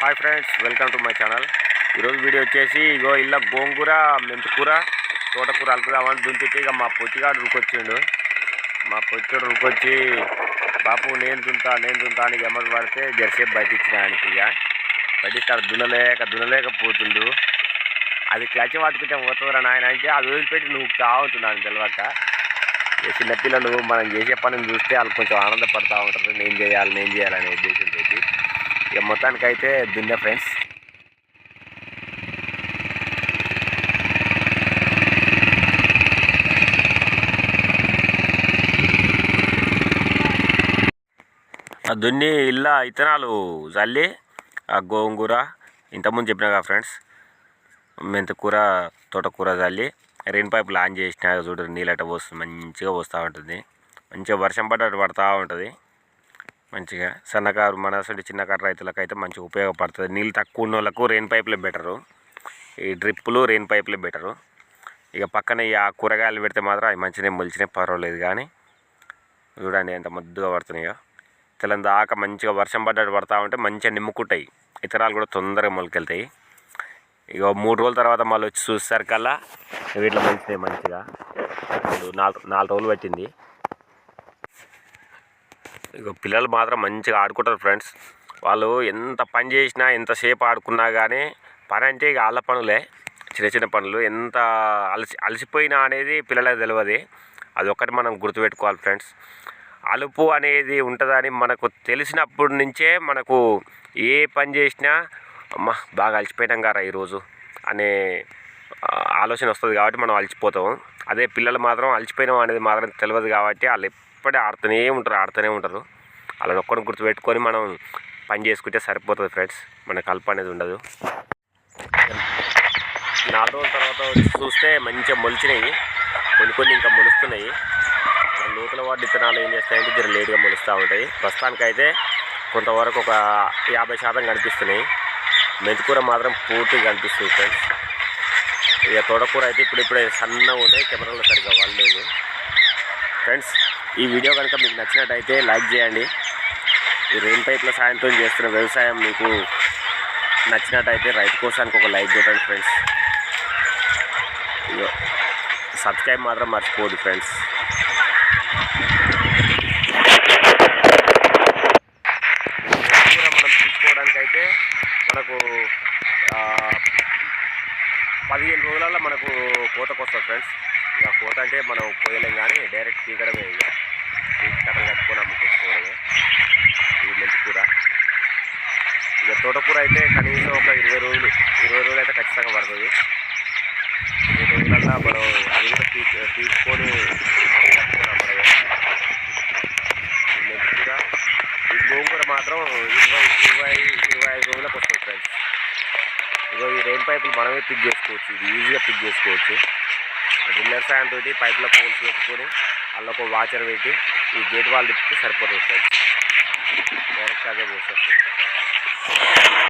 Hi friends welcome to my channel ఈరోజు video వచ్చేసి ఇగో ఇలా గోంగూర మెంతికూర తోటకూర అలుకుదామని దుంపితే ఇక మా పొత్తిగాడు రుకొచ్చిండు మా పొత్తిగాడు రుకొచ్చి బాపు నేను దుంతా నేను దుంతా అని ఎమ్మడి పడితే జరసేపు బయట ఇచ్చిన ఆయనకి ఇక బయట దున్నలేక దున్నలేకపోతుండు. అది క్లచ్ పట్టుకుంటే పోతుందిరా నాయన అంటే అది వదిలిపెట్టి నువ్వు కావుతున్నాను తెలియక చిన్నపిల్లలు మనం చేసే పనిని చూస్తే వాళ్ళు కొంచెం ఆనందపడతా ఉంటారు. నేను చేయాలి నేను చేయాలనే ఉద్దేశంతో ఇక మొత్తానికైతే దున్నే ఫ్రెండ్స్. ఆ దున్ని ఇలా ఇత్తనాలు చల్లి ఆ గోంగూర ఇంతకుముందు చెప్పినా కదా ఫ్రెండ్స్ మెంతకూర తోటకూర చల్లి రెయిన్ పైపులు ఆన్ చేసిన చూడండి నీళ్ళట పోస్తుంది మంచిగా పోస్తూ ఉంటుంది. మంచిగా వర్షం పడ్డట్టు పడుతూ ఉంటుంది. మంచిగా సన్నకారు మన చిన్నకారు రైతులకు అయితే మంచిగా ఉపయోగపడుతుంది. నీళ్ళు తక్కువ ఉన్న వాళ్ళకు రెయిన్ పైపులే బెటరు ఈ డ్రిప్పులు రెయిన్ పైపులే బెటరు ఇక పక్కన ఈ ఆ కూరగాయలు పెడితే మాత్రం అవి మంచిగా మొలిచినాయి పర్వాలేదు కానీ చూడండి ఎంత ముద్దుగా పడుతున్నాయో. తెల్లని దాకా మంచిగా వర్షం పడ్డట్టు పడతా ఉంటే మంచిగా నిమ్ముకుంటాయి. ఇతరాలు కూడా తొందరగా మొలకెళ్తాయి. ఇక మూడు రోజుల తర్వాత మళ్ళీ వచ్చి చూసేసరికల్లా వీటిలో మంచిది మంచిగా. ఇప్పుడు నాలుగు నాలుగు రోజులు పట్టింది. ఇక పిల్లలు మాత్రం మంచిగా ఆడుకుంటారు ఫ్రెండ్స్. వాళ్ళు ఎంత పని చేసినా ఎంతసేపు ఆడుకున్నా కానీ పని అంటే ఇక వాళ్ళ పనులే. చిన్న చిన్న పనులు. ఎంత అలసి అలసిపోయినా అనేది పిల్లలకు తెలియదు అది ఒకటి మనం గుర్తుపెట్టుకోవాలి ఫ్రెండ్స్. అలుపు అనేది ఉంటుందని మనకు తెలిసినప్పటి నుంచే మనకు ఏ పని చేసినా అమ్మ బాగా అలసిపోయినాం గారా ఈరోజు అనే ఆలోచన వస్తుంది కాబట్టి మనం అలసిపోతాం. అదే పిల్లలు మాత్రం అలసిపోయినాం అనేది మాత్రం తెలియదు కాబట్టి వాళ్ళు ఎప్పటి ఆడుతూనే ఉంటారు ఆడుతూనే ఉంటారు. వాళ్ళని ఒక్కడిని గుర్తుపెట్టుకొని మనం పని చేసుకుంటే సరిపోతుంది ఫ్రెండ్స్. మన కల్ప అనేది ఉండదు. నాలుగు రోజుల తర్వాత చూస్తే మంచిగా మొలిచినాయి. కొన్ని కొన్ని ఇంకా మొలుస్తున్నాయి. మరి నూతన వాడి విత్తనాలు ఏం చేస్తాయంటే జర లేట్గా మొలుస్తూ ఉంటాయి. ప్రస్తుతానికైతే కొంతవరకు ఒక యాభై శాతం కనిపిస్తున్నాయి. మెంతికూర మాత్రం పూర్తిగా కనిపిస్తుంది ఫ్రెండ్స్. ఇక తోటకూర అయితే ఇప్పుడిప్పుడే సన్నగా ఉన్నాయి. కెమెరాలో సరిగ్గా వాళ్ళలేదు ఫ్రెండ్స్ ఈ వీడియో కనుక మీకు నచ్చినట్టయితే లైక్ చేయండి. ఈ రెయిన్ పైప్ల సాయంతో చేస్తున్న వ్యవసాయం మీకు నచ్చినట్టయితే రైతు కోసానికి ఒక లైక్ కొట్టండి ఫ్రెండ్స్. సబ్స్క్రైబ్ మాత్రం మర్చిపోదు ఫ్రెండ్స్. కూడా మనం తీసుకోవడానికైతే మనకు పదిహేను రోజులలో మనకు కోతకు వస్తుంది ఫ్రెండ్స్. ఇక కోత అంటే మనం పోయలేం కానీ డైరెక్ట్ తీగడమే ఇక. కట్టలు కట్టుకొని అమ్ముకోవడమే ఇది మంచి కూర. ఇక తోటకూర అయితే కనీసం ఒక ఇరవై రోజులు ఇరవై రోజులు అయితే ఖచ్చితంగా పడుతుంది. ఇరవై రోజులల్లా మనం అది కూడా తీ తీసుకొని కట్టుకొని ఈ కూర. ఈ గోంగూర మాత్రం ఇరవై ఇరవై ఇరవై ఐదు రోజులకు వస్తుంది ఫ్రెండ్స్ ఇరవై రెయిన్ పైపులు మనమే పిక్ చేసుకోవచ్చు. ఇది ఈజీగా పిక్ చేసుకోవచ్చు. డ్రిల్లర్ సాయంతో పైప్లో పోల్స్ పెట్టుకొని అందులో ఒక వాచర్ పెట్టి ఈ గేట్ వాళ్ళు తిప్పితే సరిపోతుంది ఫ్రెండ్స్ డైరెక్ట్ అదే పోసేస్తుంది.